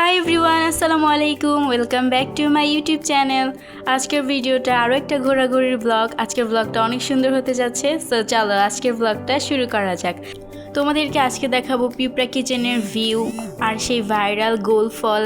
High everyone আসসালামু আলাইকুম welcome back to my YouTube channel আজকের ভিডিওটা আরও একটা ঘোরাঘুরির ব্লগ আজকের ব্লগটা অনেক সুন্দর হতে যাচ্ছে। সো চলো আজকের ব্লগটা শুরু করা যাক। তোমাদেরকে আজকে দেখাবো পিঁপড়া কিচেনের ভিউ আর সেই ভাইরাল গোল ফল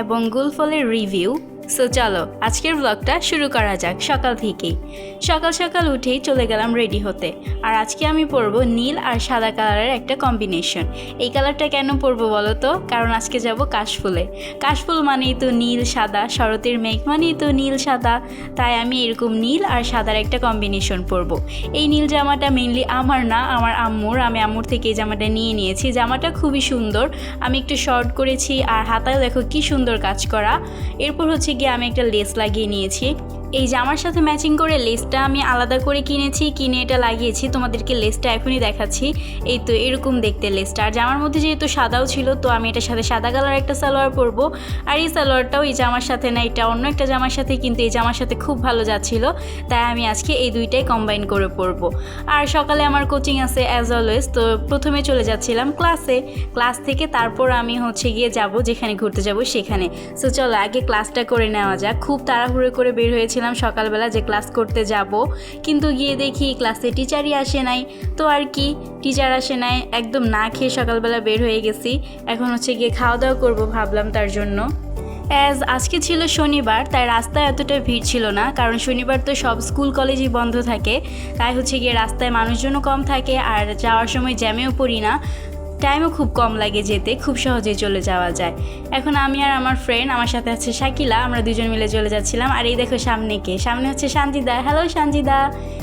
এবং গোল ফলের রিভিউ সো চলো, আজকের ব্লগটা শুরু করা যাক সকাল থেকেই। সকাল সকাল উঠেই চলে গেলাম রেডি হতে। আর আজকে আমি পরবো নীল আর সাদা কালারের একটা কম্বিনেশন এই কালারটা কেন পরবো বলো তো? কারণ আজকে যাব কাশফুলে। কাশফুল মানেই তো নীল, সাদা, শরতের মেঘ মানেই তো নীল, সাদা। তাই আমি এরকম নীল আর সাদার একটা কম্বিনেশন পরবো। এই নীল জামাটা মেনলি আমার না, আমার আম্মুর। আমি আম্মুর থেকে এই জামাটা নিয়ে নিয়েছি। জামাটা খুবই সুন্দর। আমি একটু শর্ট করেছি আর হাতায় দেখো কি সুন্দর কাজ করা। এরপর হচ্ছে গিয়ে আমি একটা লেস লাগিয়ে নিয়েছি। এই জামার সাথে ম্যাচিং করে লেসটা আমি আলাদা করে কিনেছি, কিনে এটা লাগিয়েছি, তোমাদেরকে লেসটা এখনই দেখাচ্ছি। এই তো এরকম দেখতে লেসটা আর জামার মধ্যে যেহেতু সাদাও ছিল, তো আমি এটার সাথে সাদা কালার একটা সালোয়ার পরবো। আর এই সালোয়ারটাও এই জামার সাথে না, এটা অন্য একটা জামার সাথে, কিন্তু এই জামার সাথে খুব ভালো যাচ্ছিল। তাই আমি আজকে এই দুইটাই কম্বাইন করে পরবো। আর সকালে আমার কোচিং আছে অ্যাজ অলওয়েজ তো প্রথমে চলে যাচ্ছিলাম ক্লাসে ক্লাস থেকে তারপর আমি হচ্ছে গিয়ে যাব, যেখানে ঘুরতে যাব সেখানে। সো চলো, আগে ক্লাসটা করে নেওয়া যাক। খুব তাড়াহুড়ো করে বের হয়েছিলাম সকালবেলা যে ক্লাস করতে যাব, কিন্তু গিয়ে দেখি ক্লাসে টিচারই আসে নাই। তো আর কি টিচার আসে নাই, একদম না খেয়ে সকালবেলা বের হয়ে গেছি। এখন হচ্ছে গিয়ে খাওয়া দাওয়া করব ভাবলাম তার জন্য। অ্যাজ আজকে ছিল শনিবার, তাই রাস্তায় এতটা ভিড় ছিল না, কারণ শনিবার তো সব স্কুল কলেজই বন্ধ থাকে। তাই হচ্ছে গিয়ে রাস্তায় মানুষজনও কম থাকে, আর যাওয়ার সময় জ্যামেও পড়ি না। টাইমও খুব কম লাগে যেতে, খুব সহজেই চলে যাওয়া যায়। এখন আমি আর আমার ফ্রেন্ড আমার সাথে আছে শাকিলা, আমরা দুজন মিলে চলে যাচ্ছিলাম। আর এই দেখো সামনে কে? সামনে হচ্ছে শান্তিদা হ্যালো সানজিদা।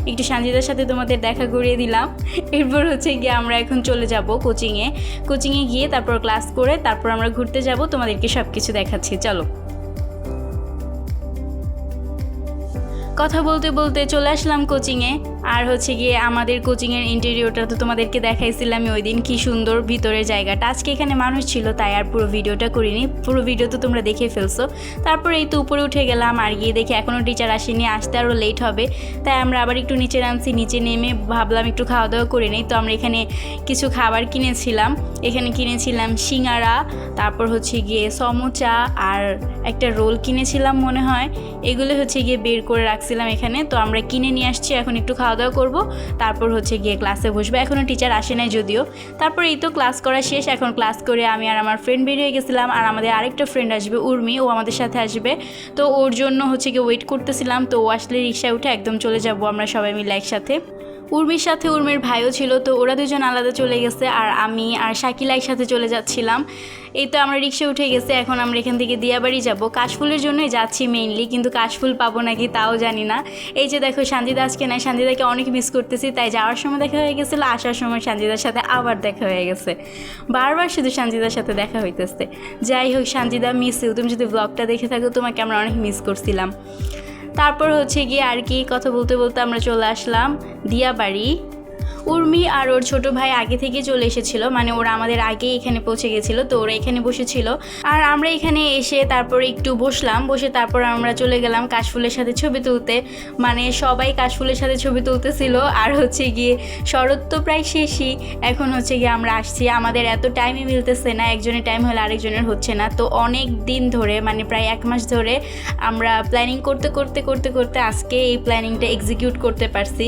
একটু সানজিদার সাথে তোমাদের দেখা করিয়ে দিলাম। এরপর হচ্ছে গিয়ে আমরা এখন চলে যাব কোচিংয়ে কোচিংয়ে গিয়ে তারপর ক্লাস করে তারপর আমরা ঘুরতে যাব। তোমাদেরকে সব কিছু দেখাচ্ছি। চলো। কথা বলতে বলতে চলে আসলাম কোচিংয়ে। আর হচ্ছে গিয়ে আমাদের কোচিংয়ের ইন্টেরিয়রটা তো তোমাদেরকে দেখাইছিলাম ওই দিন কী সুন্দর ভিতরের জায়গাটা। আজকে এখানে মানুষ ছিল, তাই আর পুরো ভিডিওটা করিনি। পুরো ভিডিও তো তোমরা দেখে ফেলছো। তারপর এই তো উপরে উঠে গেলাম, আর গিয়ে দেখি এখনও টিচার আসেনি, আসতে আরও লেট হবে। তাই আমরা আবার একটু নিচে নামছি, নিচে নেমে ভাবলাম একটু খাওয়া দাওয়া করে নিই। তো আমরা এখানে কিছু খাবার কিনেছিলাম। এখানে কিনেছিলাম সিঙ্গারা, তারপর হচ্ছে গিয়ে সমোচা, আর একটা রোল কিনেছিলাম মনে হয়। এগুলো হচ্ছে গিয়ে বের করে রাখছিলাম এখানে, তো আমরা কিনে নিয়ে আসছি, এখন একটু খাওয়া দাওয়া করব। তারপর হচ্ছে গিয়ে ক্লাসে বসবো। এখনও টিচার আসে নাই যদিও। তারপর এই তো ক্লাস করা শেষ। এখন ক্লাস করে আমি আর আমার ফ্রেন্ড বেরিয়ে গেছিলাম। আর আমাদের আরেকটা ফ্রেন্ড আসবে, উর্মি। ও আমাদের সাথে আসবে। তো ওর জন্য হচ্ছে গিয়ে ওয়েট করতেছিলাম। তো ও আসলে রিক্সায় উঠে একদম চলে যাব আমরা সবাই মিলে একসাথে। উর্মির সাথে উর্মির ভাইও ছিল, তো ওরা দুজন আলাদা চলে গেছে আর আমি আর শাকিলা একসাথে চলে যাচ্ছিলাম। এই তো আমরা রিক্সা উঠে গেছে, এখন আমরা এখান থেকে দিয়াবাড়ি যাব। কাশফুলের জন্যই যাচ্ছি মেইনলি কিন্তু কাশফুল পাবো নাকি তাও জানি না। এই যে দেখো শান্তিদা আজকে নাই শান্তিদাকে অনেক মিস করতেছি, তাই যাওয়ার সময় দেখা হয়ে গেছিল, আসার সময় শান্তিদার সাথে আবার দেখা হয়ে গেছে। বারবার শুধু শান্তিদার সাথে দেখা হইতেছে। যাই হোক শান্তিদা মিস ইউ, তুমি যদি ব্লগটা দেখে থাকো, তোমাকে আমরা অনেক মিস করছিলাম। তারপর হচ্ছে গিয়ে আর কি কথা বলতে বলতে আমরা চলে আসলাম দিয়াবাড়ি। উর্মি আর ওর ছোট ভাই আগে থেকে চলে এসেছিল। মানে ওরা আমাদের আগে এখানে পৌঁছে গেছিল, তো ওরা এখানে বসেছিল। আর আমরা এখানে এসে তারপর একটু বসলাম, বসে তারপর আমরা চলে গেলাম কাশফুলের সাথে ছবি তুলতে। মানে সবাই কাশফুলের সাথে ছবি তুলতেছিল, আর হচ্ছে গিয়ে শরৎ তো প্রায় শেষই। এখন হচ্ছে গিয়ে আমরা আসছি, আমাদের এত টাইমই মিলতেছে না, একজনের টাইম হলে আরেকজনের হচ্ছে না। তো অনেক দিন ধরে মানে প্রায় এক মাস ধরে আমরা প্ল্যানিং করতে করতে করতে করতে আজকে এই প্ল্যানিংটা এক্সিকিউট করতে পারছি।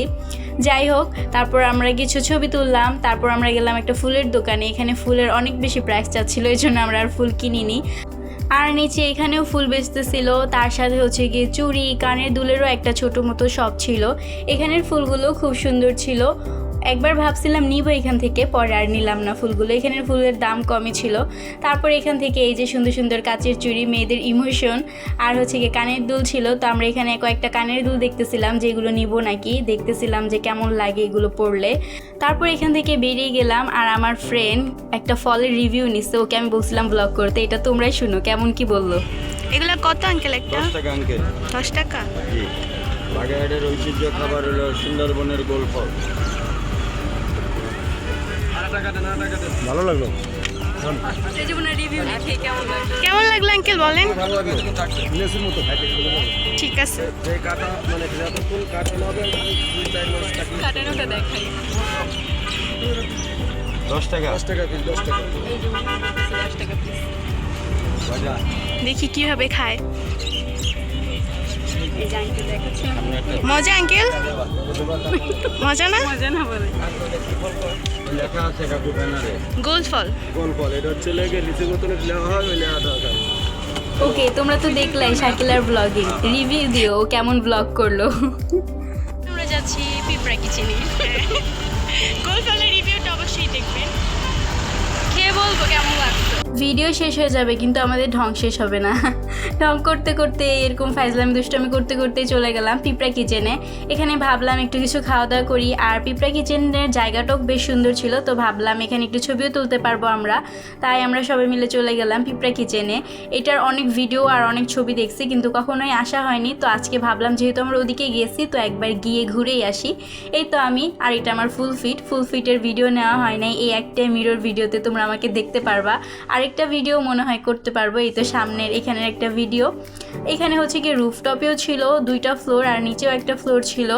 যাই হোক তারপর আমরা কিছু ছবি তুললাম, তারপর আমরা গেলাম একটা ফুলের দোকানে, এখানে ফুলের অনেক বেশি প্রাইস চাচ্ছিলো এই জন্য আমরা আর ফুল কিনিনি। আর নিচে এখানেও ফুল বেচতেছিল, তার সাথে হচ্ছে গিয়ে চুড়ি, কানের দুলেরও একটা ছোট মতো শপ ছিল। এখানের ফুলগুলো খুব সুন্দর ছিল। একবার ভাবছিলাম নিব এখান থেকে পরে আর নিলাম না ফুলগুলো। এখানের ফুলের দাম কমই ছিল। তারপর এখান থেকে এই যে সুন্দর সুন্দর কাচের চুড়ি মেয়েদের ইমোশন আর হচ্ছে গিয়ে কানের দুল ছিল। তো আমরা এখানে কয়েকটা কানের দুল দেখতেছিলাম যে এগুলো নিব নাকি। দেখতেছিলাম যে কেমন লাগে এগুলো পড়লে তারপর এখান থেকে বেরিয়ে গেলাম আর আমার ফ্রেন্ড একটা ফলের রিভিউ নিচ্ছে ওকে আমি বলছিলাম ব্লগ করতে। এটা তোমরাই শুনো কেমন কি বলল? এগুলো কত আঙ্কেল একটা? দশ টাকা আঙ্কেল দশ টাকা? জি। বাগেরহাটের ঐতিহ্য খাবার হলো সুন্দরবনের গোল ফল ভালো লাগল। কেমন লাগল আঙ্কেল বলেন। ঠিক আছে। যে কাটা যতক্ষণ কাটানো হবে দুই চার মাস থাকলে দশ টাকা। দশ টাকা পিস দশ টাকা মজা। দেখি কীভাবে খায়। মজা আঙ্কেল? মজা না? মজা না বলে। আছে কাকু ব্যানারে গোল ফল। কোন ফল এটা হচ্ছে লেগে লিচুর মতন নেওয়া হয় ওই নেওয়া দরকার। ওকে তোমরা তো দেখলাই শাকিলার ব্লগিং রিভিউ দিও ও কেমন ব্লগ করল। আমরা যাচ্ছি পিঁপড়া কিচেনে গোল ফলের ভিডিও শেষ হয়ে যাবে, কিন্তু আমাদের ঢং শেষ হবে না। ঢং করতে করতে এরকম ফাইজলামি দুষ্টামি করতে করতে চলে গেলাম পিঁপড়া কিচেনে এখানে ভাবলাম একটু কিছু খাওয়া দাওয়া করি, আর পিঁপড়া কিচেনের জায়গাটাও বেশ সুন্দর ছিল, তো ভাবলাম এখানে একটু ছবিও তুলতে পারব আমরা। তাই আমরা সবাই মিলে চলে গেলাম পিঁপড়া কিচেনে এটার অনেক ভিডিও আর অনেক ছবি দেখছি, কিন্তু কখনোই আসা হয়নি। তো আজকে ভাবলাম, যেহেতু আমরা ওদিকে গেছি, তো একবার গিয়ে ঘুরেই আসি। এই তো আমি, আর এটা আমার ফুল ফিট ফুল ফিটের ভিডিও নেওয়া হয় নাই, এই একটাই মিরর ভিডিওতে তোমরা আমাকে দেখতে পারবা। আরেকটা ভিডিও মনে হয় করতে পারব, এই তো সামনের এখানের একটা ভিডিও এখানে হচ্ছে কি রুফটপেও ছিল দুইটা ফ্লোর আর নিচেও একটা ফ্লোর ছিল।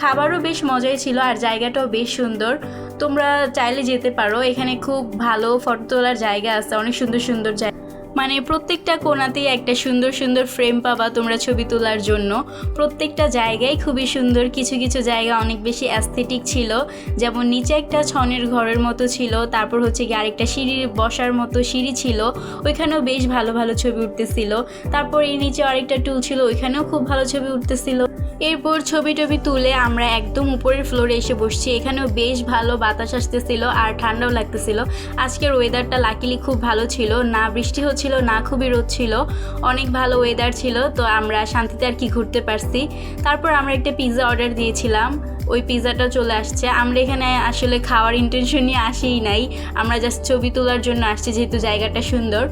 খাবারও বেশ মজাই ছিল আর জায়গাটাও বেশ সুন্দর। তোমরা চাইলে যেতে পারো, এখানে খুব ভালো ফটো তোলার জায়গা আছে, অনেক সুন্দর সুন্দর জায়গা। মানে প্রত্যেকটা কোণাতেই একটা সুন্দর সুন্দর ফ্রেম পাবা তোমরা ছবি তোলার জন্য। প্রত্যেকটা জায়গায় খুবই সুন্দর কিছু কিছু জায়গা অনেক বেশি অ্যাস্থেটিক ছিল। যেমন নিচে একটা ছনের ঘরের মতো ছিল, তারপর হচ্ছে গিয়ে আরেকটা সিঁড়ির বসার মতো সিঁড়ি ছিল, ওইখানেও বেশ ভালো ভালো ছবি উঠতেছিল। তারপর এই নিচে আরেকটা টুল ছিল, ওইখানেও খুব ভালো ছবি উঠতেছিল। এরপর ছবি টবি তুলে আমরা একদম উপরের ফ্লোরে এসে বসছি। এখানেও বেশ ভালো বাতাস আসতেছিল আর ঠান্ডাও লাগতেছিল। আজকের ওয়েদারটা লাকিলি খুব ভালো ছিল। না বৃষ্টি হচ্ছিল, না খুবই রোদ ছিল। অনেক ভালো ওয়েদার ছিল, তো আমরা শান্তিতে আর কি ঘুরতে পারছি। তারপর আমরা একটা পিৎজা অর্ডার দিয়েছিলাম। ওই পিৎজাটা চলে আসছে। আমরা এখানে আসলে খাওয়ার ইন্টেনশন নিয়ে আসিই নাই। আমরা জাস্ট ছবি তোলার জন্য আসছি, যেহেতু জায়গাটা সুন্দর।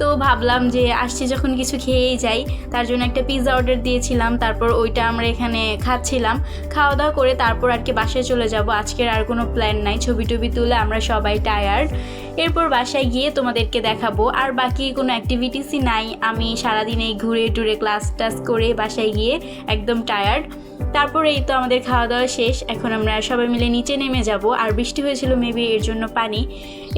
তো ভাবলাম যে আসছি যখন কিছু খেয়েই যাই, তার জন্য একটা পিৎজা অর্ডার দিয়েছিলাম। তারপর ওইটা আমরা এখানে খাচ্ছিলাম। খাওয়া দাওয়া করে তারপর আর কি বাসায় চলে যাব। আজকের আর কোনো প্ল্যান নাই। ছবি টবি তুলে আমরা সবাই টায়ার্ড এরপর বাসায় গিয়ে তোমাদেরকে দেখাবো। আর বাকি কোনো অ্যাক্টিভিটিসই নাই। আমি সারাদিন ঘুরে টুরে ক্লাস টাস করে বাসায় গিয়ে একদম টায়ার্ড তারপরে এই তো আমাদের খাওয়া দাওয়া শেষ। এখন আমরা সবাই মিলে নিচে নেমে যাব। আর বৃষ্টি হয়েছিল মেবি এর জন্য পানি।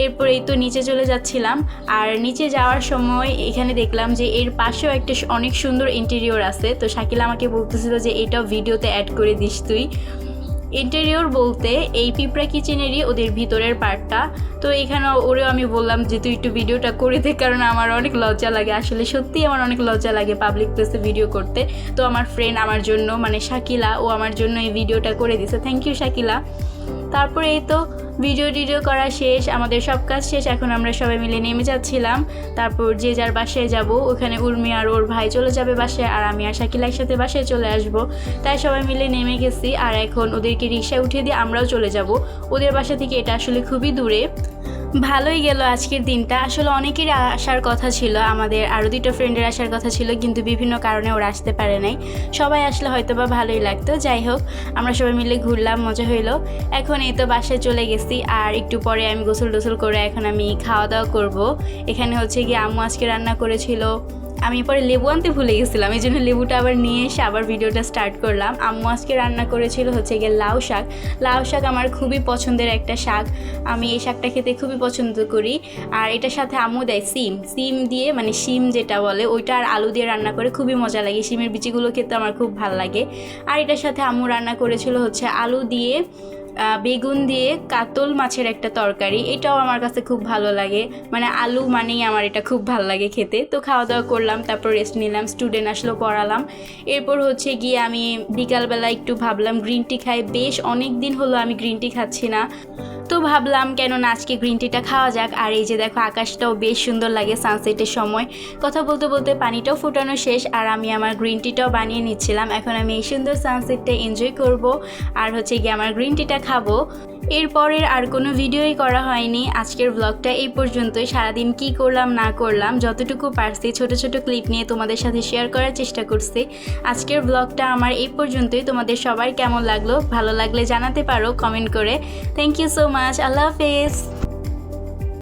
এরপর এই তো নিচে চলে যাচ্ছিলাম। আর নিচে যাওয়ার সময় এখানে দেখলাম যে এর পাশেও একটা অনেক সুন্দর ইন্টেরিয়র আছে। তো শাকিল আমাকে বলতেছিল যে এটাও ভিডিওতে অ্যাড করে দিস তুই। ইন্টেরিয়র বলতে এই পিঁপড়া কিচেনেরই ওদের ভিতরের পার্টটা তো এখানে ওরেও আমি বললাম যে, তুই একটু ভিডিওটা করে দে, কারণ আমার অনেক লজ্জা লাগে। আসলে সত্যিই আমার অনেক লজ্জা লাগে পাবলিক প্লেসে ভিডিও করতে। তো আমার ফ্রেন্ড আমার জন্য মানে শাকিলা, ও আমার জন্য এই ভিডিওটা করে দিছে। Thank you Shakila. তারপরে এই তো ভিডিও টিডিও করা শেষ, আমাদের সব কাজ শেষ, এখন আমরা সবাই মিলে নেমে যাচ্ছিলাম। তারপর যে যার বাসায় যাব, ওখানে উর্মি আর ওর ভাই চলে যাবে বাসায়, আর আমি আর শাকিল একসাথে বাসায় চলে আসব। তাই সবাই মিলে নেমে গেছি, আর এখন ওদেরকে রিক্সায় উঠিয়ে দিয়ে আমরাও চলে যাব। ওদের বাসা থেকে এটা আসলে খুবই দূরে। ভালোই গেল আজকের দিনটা। আসলে অনেকেরই আসার কথা ছিল, আমাদের আরও দুটো ফ্রেন্ডের আসার কথা ছিল, কিন্তু বিভিন্ন কারণে ওরা আসতে পারে নাই। সবাই আসলে হয়তো বা ভালোই লাগতো, যাই হোক, আমরা সবাই মিলে ঘুরলাম, মজা হইল। এখন এই তো বাসায় চলে গেছি, আর একটু পরে আমি গোসল টোসল করে এখন আমি খাওয়া দাওয়া করব। এখানে হচ্ছে গিয়ে আম্মু আজকে রান্না করেছিল আমি পরে লেবু আনতে ভুলে গেছিলাম, এই জন্য লেবুটা আবার নিয়ে এসে আবার ভিডিওটা স্টার্ট করলাম। আম্মু আজকে রান্না করেছিল হচ্ছে গিয়ে লাউ শাক। লাউ শাক আমার খুবই পছন্দের একটা শাক। আমি এই শাকটা খেতে খুবই পছন্দ করি। আর এটার সাথে আম্মু দেয় সিম। সিম দিয়ে মানে শিম যেটা বলে, ওইটা আর আলু দিয়ে রান্না করে খুবই মজা লাগে। শিমের বিচিগুলো খেতে আমার খুব ভালো লাগে। আর এটার সাথে আম্মু রান্না করেছিল হচ্ছে আলু দিয়ে বেগুন দিয়ে কাতল মাছের একটা তরকারি, এটাও আমার কাছে খুব ভালো লাগে। মানে আলু মানেই আমার এটা খুব ভালো লাগে খেতে। তো খাওয়া দাওয়া করলাম, তারপর রেস্ট নিলাম স্টুডেন্ট আসলো, পড়ালাম। এরপর হচ্ছে গিয়ে আমি বিকালবেলা একটু ভাবলাম গ্রিন টি খাই। বেশ অনেক দিন হলো আমি গ্রিন টি খাচ্ছি না। তো ভাবলাম কেন না আজকে গ্রিন টিটা খাওয়া যাক। আর এই যে দেখো, আকাশটাও বেশ সুন্দর লাগে সানসেটের সময়। কথা বলতে বলতে পানিটাও ফুটানো শেষ, আর আমি আমার গ্রিন টিটাও বানিয়ে নিচ্ছিলাম। এখন আমি এই সুন্দর সানসেটটা এনজয় করব। আর হচ্ছে গিয়ে আমার গ্রিন টিটা খাব। এরপরের আর কোনো ভিডিওই করা হয়নি। আজকের ব্লগটা এই পর্যন্তই। সারাদিন কি করলাম, না করলাম, যতটুকু পারছি ছোট ছোট ক্লিপ নিয়ে তোমাদের সাথে শেয়ার করার চেষ্টা করছি। আজকের ব্লগটা আমার এই পর্যন্তই। তোমাদের সবার কেমন লাগল, ভালো লাগলে জানাতে পারো কমেন্ট করে। থ্যাংক ইউ সো মাচ আল্লাহ হাফেজ।